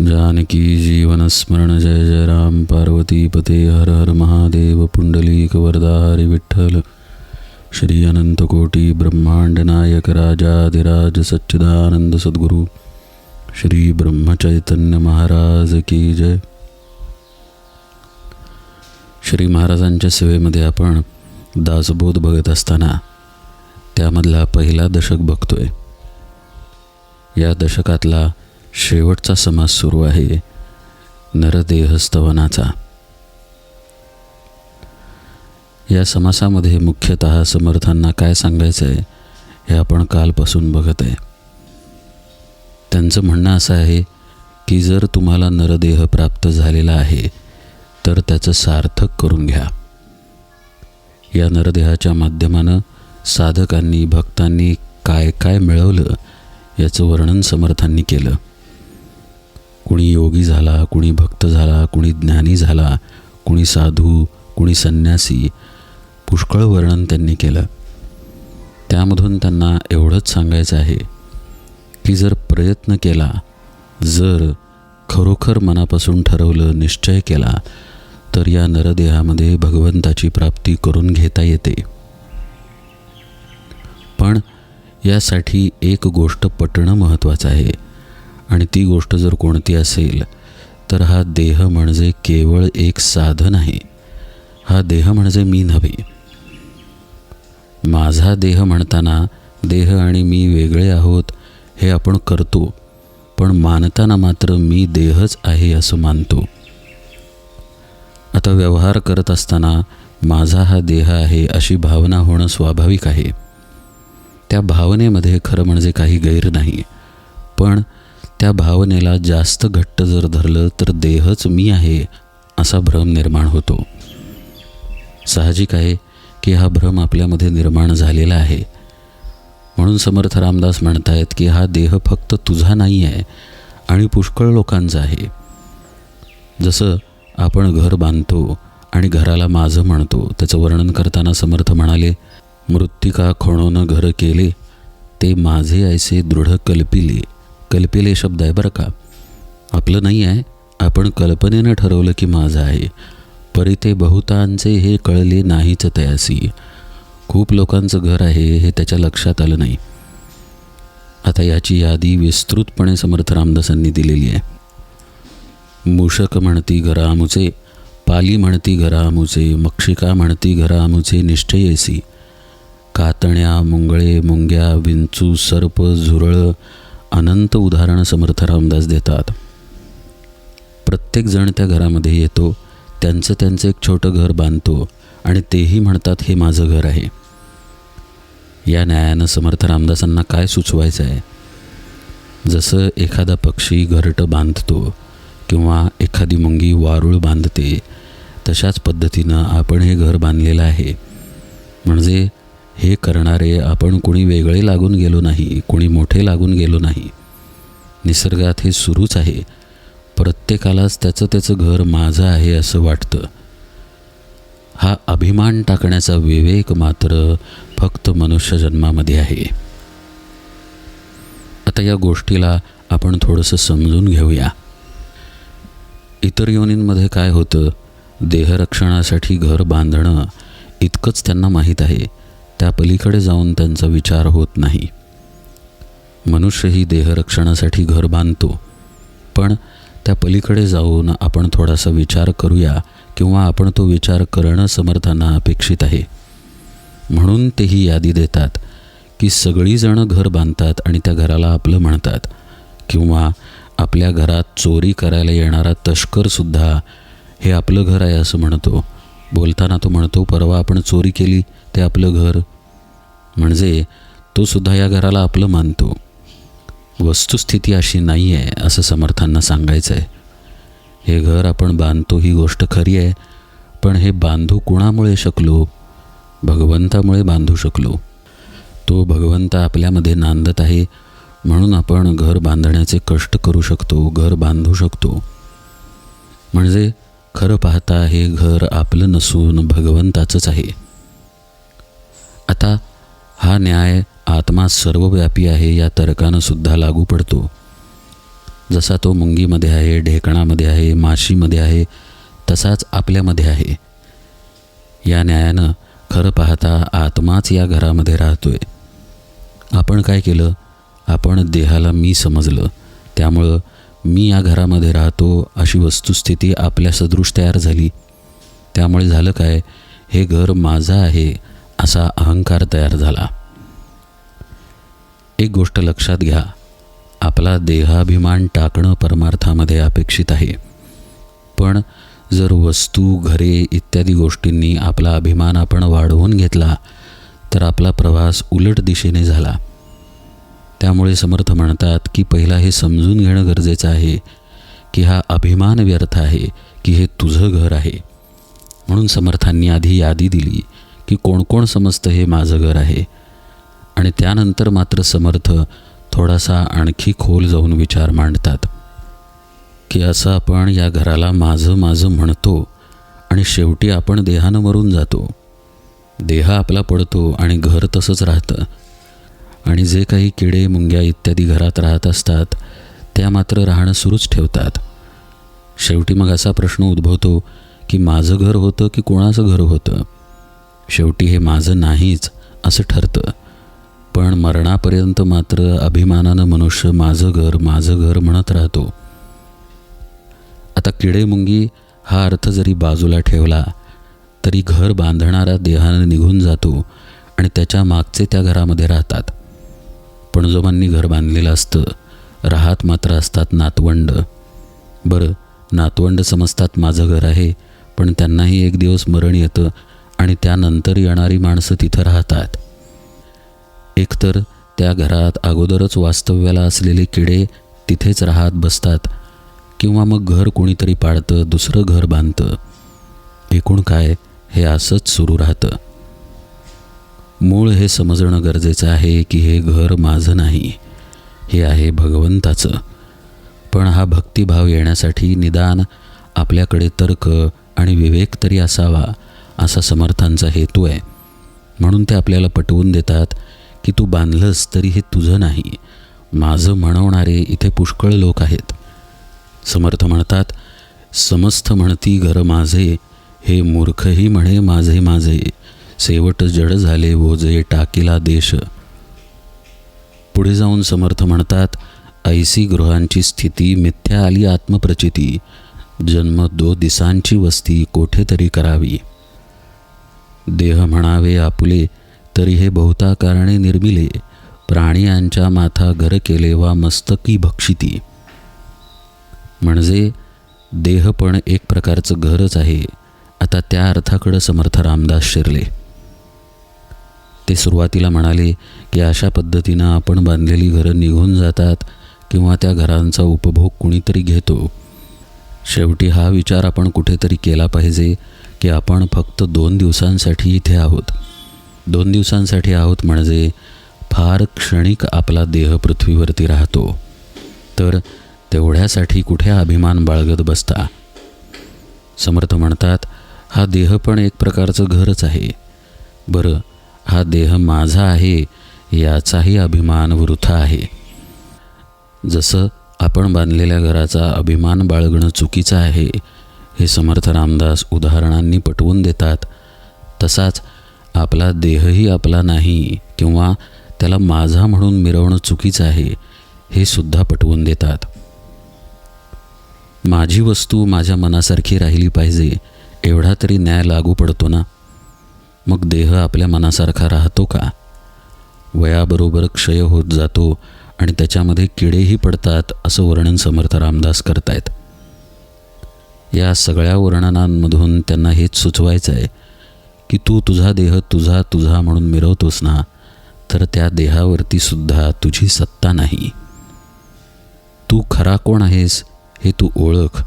जानकी जीवनस्मरण जय जय राम। पार्वती पते हर हर महादेव। पुंडलीक वरदा हरी विठ्ठल। श्री अनंतकोटी ब्रह्मांड नायक राजाधिराज सच्चिदानंद सद्गुरु। श्री ब्रह्मचैतन्य महाराज की जय। श्री महाराजांच्या सेवेमध्ये आपण दासबोध बघत असताना त्यामधला पहिला दशक बघतोय. या दशकातला शेवटचा समास सुरू आहे. नरदेहस्तवनाचा. या समासामध्ये मुख्यतः समर्थांना काय सांगायचं आहे हे आपण कालपासून बघत आहे. त्यांचं म्हणणं असं आहे की जर तुम्हाला नरदेह प्राप्त झालेला आहे तर त्याचं सार्थक करून घ्या. या नरदेहाच्या माध्यमानं साधकांनी भक्तांनी काय काय मिळवलं याचं वर्णन समर्थांनी केलं. कुणी योगी झाला कुणी भक्त झाला कुणी ज्ञानी झाला कुणी साधू कुणी संन्यासी पुष्कळ वर्णन त्यांनी केलं. त्यामधून त्यांना एवढंच सांगायचं आहे की जर प्रयत्न केला जर खरोखर मनापासून ठरवलं निश्चय केला तर या नरदेहामध्ये भगवंताची प्राप्ती करून घेता येते. पण यासाठी एक गोष्ट पटणं महत्त्वाचं आहे. आणि ती गोष्ट जर कोणती असेल तर हा देह म्हणजे केवळ एक साधन आहे. हा देह म्हणजे मी नव्हे. माझा देह म्हणताना देह आणि मी वेगळे आहोत हे आपण करतो पण मानताना मात्र मी देहच आहे असं मानतो. आता व्यवहार करत असताना माझा हा देह आहे अशी भावना होणं स्वाभाविक आहे. त्या भावनेमध्ये खरं म्हणजे काही गैर नाही पण त्या भावनेला जास्त घट्ट जर धरलं तर देहच मी आहे असा भ्रम निर्माण होतो. साहजिक आहे की हा भ्रम आपल्यामध्ये निर्माण झालेला आहे. म्हणून समर्थ रामदास म्हणतायत की हा देह फक्त तुझा नाही आहे आणि पुष्कळ लोकांचा आहे. जसं आपण घर बांधतो आणि घराला माझं म्हणतो त्याचं वर्णन करताना समर्थ म्हणाले मृत्तिका खोणोनं घर केले ते माझे ऐसे दृढ कल्पिले. कल्पिले शब्द आहे बरं का? आपलं नाही आहे. आपण कल्पनेनं ठरवलं की माझं आहे. परी ते बहुतांचे हे कळले नाहीच तयासी. खूप लोकांचं घर आहे हे त्याच्या लक्षात आलं नाही. आता याची यादी विस्तृतपणे समर्थ रामदासांनी दिलेली आहे. मूषक म्हणती घरामुचे पाली म्हणती घरामुचे मक्षिका म्हणती घरामुचे निष्ठयेसी कातण्या मुंगळे मुंग्या विंचू सर्प झुरळ अनंत उदाहरणं समर्थ रामदास देतात. प्रत्येकजण त्या घरामध्ये येतो त्यांचं त्यांचं एक छोटं घर बांधतो आणि तेही म्हणतात हे माझं घर आहे. या न्यायानं समर्थ रामदासांना काय सुचवायचं आहे जसं एखादा पक्षी घरटं बांधतो किंवा एखादी मुंगी वारूळ बांधते तशाच पद्धतीनं आपण हे घर बांधलेलं आहे. म्हणजे हे करणारे आपण कुणी वेगळे लागून गेलो नाही कुणी मोठे लागून गेलो नाही. निसर्गात हे सुरूच आहे. प्रत्येकालाच त्याचं त्याचं घर माझं आहे असं वाटतं. हा अभिमान टाकण्याचा विवेक मात्र फक्त मनुष्य जन्मामध्ये आहे. आता या गोष्टीला आपण थोडंसं समजून घेऊया. इतर योनींमध्ये काय होतं? देहरक्षणासाठी घर बांधणं इतकंच त्यांना माहीत आहे. त्या पलीकडे जाऊन त्यांचा विचार होत नाही. मनुष्यही देहरक्षणासाठी घर बांधतो. पण त्या पलीकडे जाऊन आपण थोडासा विचार करूया किंवा आपण तो विचार करणं समर्थांना अपेक्षित आहे. म्हणून तेही यादी देतात की सगळीजणं घर बांधतात आणि त्या घराला आपलं म्हणतात. किंवा आपल्या घरात चोरी करायला येणारा तस्करसुद्धा हे आपलं घर आहे असं म्हणतो. बोलताना तो म्हणतो परवा आपण चोरी केली ते आपलं घर म्हणजे तो सुद्धा या घराला आपलं मानतो. वस्तुस्थिती अशी नाही आहे असं समर्थांना सांगायचं आहे हे घर आपण बांधतो ही गोष्ट खरी आहे पण हे बांधू कुणामुळे शकलो? भगवंतामुळे बांधू शकलो. तो भगवंत आपल्यामध्ये नांदत आहे म्हणून आपण घर बांधण्याचे कष्ट करू शकतो घर बांधू शकतो. म्हणजे खरं पाहता हे घर आपलं नसून भगवंताचंच आहे. आता हा न्याय आत्मा सर्वव्यापी आहे या तर्कानं सुद्धा लागू पडतो. जसा तो मुंगीमध्ये आहे ढेकणामध्ये आहे माशीमध्ये आहे तसाच आपल्यामध्ये आहे. या न्यायानं खरं पाहता आत्माच या घरामध्ये राहतोय. आपण काय केलं? आपण देहाला मी समजलं. त्यामुळं मी या घरामध्ये राहतो अशी वस्तुस्थिती आपल्या सदृश तयार झाली. त्यामुळे झालं काय? हे घर माझं आहे. असा अहंकार तयार झाला. एक गोष्ट लक्षात घ्या. आपला देहाभिमान टाकणं परमार्थामध्ये अपेक्षित आहे. पण जर वस्तू घरे इत्यादी गोष्टींनी आपला अभिमान आपण वाढवून घेतला तर आपला प्रवास उलट दिशेने झाला. त्यामुळे समर्थ म्हणतात की पहिला हे समजून घेणं गरजेचं आहे की हा अभिमान व्यर्थ आहे की हे तुझं घर आहे. म्हणून समर्थांनी आधी यादी दिली. की कोण कोण समजतं हे माझं घर आहे. आणि त्यानंतर मात्र समर्थ थोडासा आणखी खोल जाऊन विचार मांडतात की असं आपण या घराला माझं माझं म्हणतो आणि शेवटी आपण देहानं मरून जातो. देह आपला पडतो आणि घर तसंच राहतं. आणि जे काही किडे मुंग्या इत्यादी घरात राहत असतात त्या मात्र राहणं सुरूच ठेवतात. शेवटी मग असा प्रश्न उद्भवतो की माझं घर होतं की कोणाचं घर होतं? शेवटी हे माझं नाहीच असं ठरतं. पण मरणापर्यंत मात्र अभिमानानं मनुष्य माझं घर माझं घर म्हणत राहतो. आता किडेमुंगी हा अर्थ जरी बाजूला ठेवला तरी घर बांधणारा देहानं निघून जातो आणि त्याच्या मागचे त्या घरामध्ये राहतात. पणजोबांनी घर बांधलेलं असतं राहत मात्र असतात नातवंड. बरं नातवंड समजतात माझं घर आहे पण त्यांनाही एक दिवस मरण येतं आणि त्यानंतर येणारी माणसं तिथं राहतात. एकतर त्या घरात अगोदरच वास्तव्याला असलेले किडे तिथेच राहत बसतात किंवा मग घर कोणीतरी पाळतं दुसरं घर बांधतं. एकूण काय हे असंच सुरू राहतं. मूळ हे समजणं गरजेचं आहे की हे घर माझं नाही. हे आहे भगवंताचं. पण हा भक्तिभाव येण्यासाठी निदान आपल्याकडे तर्क आणि विवेक तरी असावा. असा समर्थांचा हेतू आहे. म्हणून ते आपल्याला पटवून देतात की तू बांधलंस तरी हे तुझं नाही. माझं म्हणवणारे इथे पुष्कळ लोक आहेत. समर्थ म्हणतात समस्त म्हणती घर माझे हे मूर्खही म्हणे माझे माझे. सेवट जड झाले वोजे टाकीला देश. पुढे जाऊन समर्थ म्हणतात ऐसी गृहांची स्थिती मिथ्या आली आत्मप्रचिती. जन्म दो दिसांची वस्ती कोठे तरी करावी. देह म्हणावे आपुले तरी हे बहुता कारणे निर्मिले प्राण्यांच्या माथा घर केले वा मस्तकी भक्षिती. म्हणजे देह पण एक प्रकारचं घरच आहे आता त्या अर्थाकडं समर्थ रामदास शिरले. ते सुरुवातीला म्हणाले की अशा पद्धतीनं आपण बांधलेली घरं निघून जातात किंवा त्या घरांचा उपभोग कुणीतरी घेतो. शेवटी हा विचार आपण कुठेतरी केला पाहिजे की आपण फक्त दोन दिवसांसाठी इथे आहोत. दोन दिवसांसाठी आहोत म्हणजे फार क्षणिक आपला देह पृथ्वीवरती राहतो. तर तेवढ्यासाठी कुठे अभिमान बाळगत बसता? समर्थ म्हणतात हा देह पण एक प्रकारचं घरच आहे. बरं हा देह माझा आहे याचाही अभिमान वृथा आहे. जसं आपण बांधलेल्या घराचा अभिमान बाळगणं चुकीचं आहे हे समर्थ रामदास उदाहरणांनी पटवून देतात. तसाच आपला देहही आपला नाही किंवा त्याला माझा म्हणून मिरवणं चुकीचं आहे हे सुद्धा पटवून देतात. माझी वस्तू माझ्या मनासारखी राहिली पाहिजे एवढा तरी न्याय लागू पडतो ना? मग देह आपल्या मनासारखा राहतो का? वयाबरोबर क्षय होत जातो आणि त्याच्यामध्ये किडेही पडतात असं वर्णन समर्थ रामदास करतायत. या सगळ्या वर्णनांमधून त्यांना हेच सुचवायचं आहे की तू तुझा देह तुझा तुझा म्हणून मिरवतोस ना तर त्या देहावरती सुद्धा तुझी सत्ता नाही. तू खरा कोण आहेस हे तू ओळख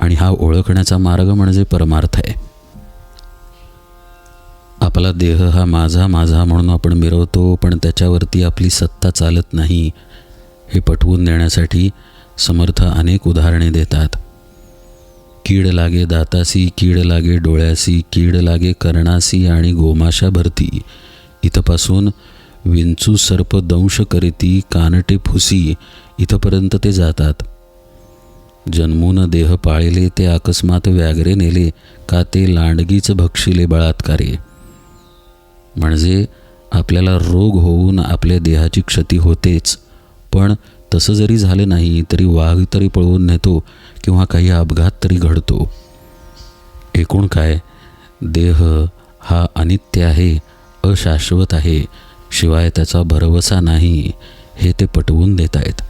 आणि हा ओळखण्याचा मार्ग म्हणजे परमार्थ आहे. आपला देह हा माझा माझा म्हणून आपण मिरवतो पण त्याच्यावरती आपली सत्ता चालत नाही हे पटवून देण्यासाठी समर्थ अनेक उदाहरणे देतात. कीड लागे दातासी कीड लागे डोळ्यासी कीड लागे कर्णासी आणि गोमाशा भरती. इथपासून विंचू सर्प दंश करीती कानटे फुसी इथपर्यंत ते जातात. जन्मून देह पाळले ते अकस्मात व्याघ्रे नेले का ते लांडगीच भक्षिले बळात्कारे. म्हणजे आपल्याला रोग होऊन आपल्या देहाची क्षती होतेच पण तसं जरी झालं नाही तरी वाघ तरी पळवून नेतो किंवा काही अपघात तरी घडतो. एकूण काय? देह हा अनित्य आहे अशाश्वत आहे शिवाय त्याचा भरवसा नाही हे ते पटवून देत आहेत.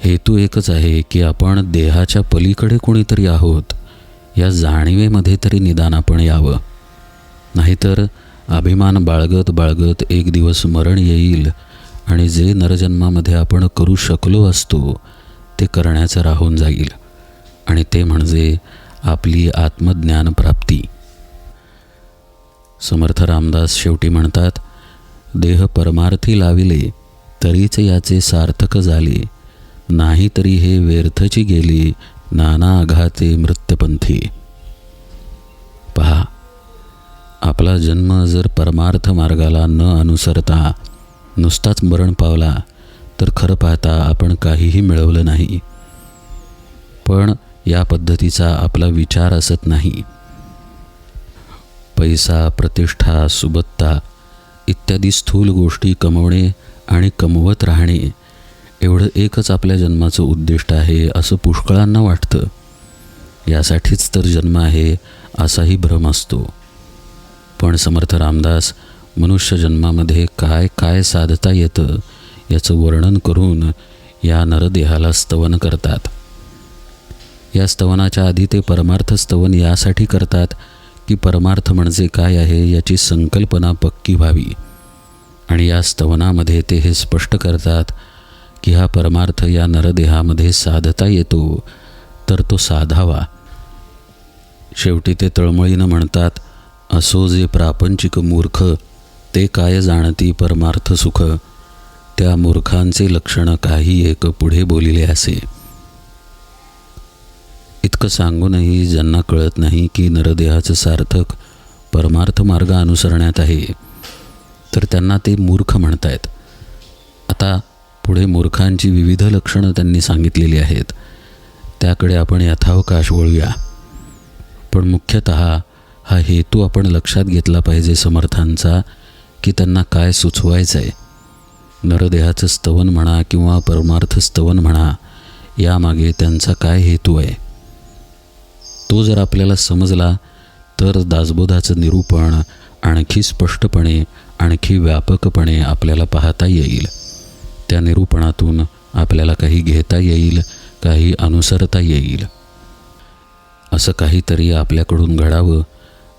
हेतू एकच आहे की आपण देहाच्या पलीकडे कोणीतरी आहोत या जाणीवेमध्ये तरी निदान आपण यावं. नाहीतर अभिमान बाळगत बाळगत एक दिवस मरण येईल आणि जे नरजन्मामध्ये आपण करू शकलो असतो ते करण्याचं राहून जाईल. आणि ते म्हणजे आपली आत्मज्ञान प्राप्ती. समर्थ रामदास शेवटी म्हणतात देह परमार्थी लाविले तरीच याचे सार्थक झाले. नाही तरी हे व्यर्थची गेली नाना आघाते मृत्यपंथी. पहा आपला जन्म जर परमार्थ मार्गाला न अनुसरता नुसताच मरण पावला तर खरं पाहता आपण काहीही मिळवलं नाही. पण या पद्धतीचा आपला विचार असत नाही. पैसा प्रतिष्ठा सुबत्ता इत्यादी स्थूल गोष्टी कमवणे आणि कमवत राहणे एवढं एकच आपल्या जन्माचं उद्दिष्ट आहे असं पुष्कळांना वाटतं. यासाठीच तर जन्म आहे असाही भ्रम असतो. पण समर्थ रामदास मनुष्य जन्मामध्ये काय काय साधता येतं? याचं वर्णन करून या नरदेहाला स्तवन करतात. या स्तवनाच्या आधी ते परमार्थ स्तवन यासाठी करतात की परमार्थ म्हणजे काय आहे याची संकल्पना पक्की व्हावी. आणि या स्तवनामध्ये ते हे स्पष्ट करतात की हा परमार्थ या नरदेहामध्ये साधता येतो तर तो साधावा. शेवटी ते तळमळीनं म्हणतात असो जे प्रापंचिक मूर्ख ते काय जाणती परमार्थ सुख? त्या मूर्खांचे लक्षण काही एक पुढे बोलिले असे. इतकं सांगूनही ज्यांना कळत नाही की नरदेहाचं सार्थक परमार्थ मार्ग अनुसरण्यात आहे तर त्यांना ते मूर्ख म्हणतायत. आता पुढे मूर्खांची विविध लक्षणं त्यांनी सांगितलेली आहेत. त्याकडे आपण यथावकाश वळूया. पण मुख्यतः हा हेतू आपण लक्षात घेतला पाहिजे समर्थांचा की त्यांना काय सुचवायचं आहे नरदेहाचं स्तवन म्हणा किंवा परमार्थ स्तवन म्हणा यामागे त्यांचा काय हेतू आहे? तो जर आपल्याला समजला तर दासबोधाचं निरूपण आणखी स्पष्टपणे आणखी व्यापकपणे आपल्याला पाहता येईल. त्या निरूपणातून आपल्याला काही घेता येईल काही अनुसरता येईल. असं काहीतरी आपल्याकडून घडावं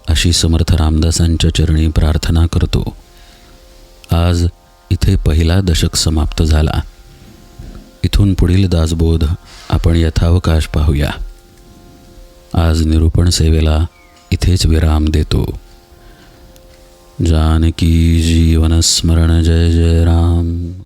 अशी समर्थ रामदासांच्या चरणी प्रार्थना करतो. आज इथे पहिला दशक समाप्त झाला. इथून पुढील दासबोध आपण यथावकाश पाहूया. आज निरूपण सेवेला इथेच विराम देतो. जानकी जीवनस्मरण जय जय राम.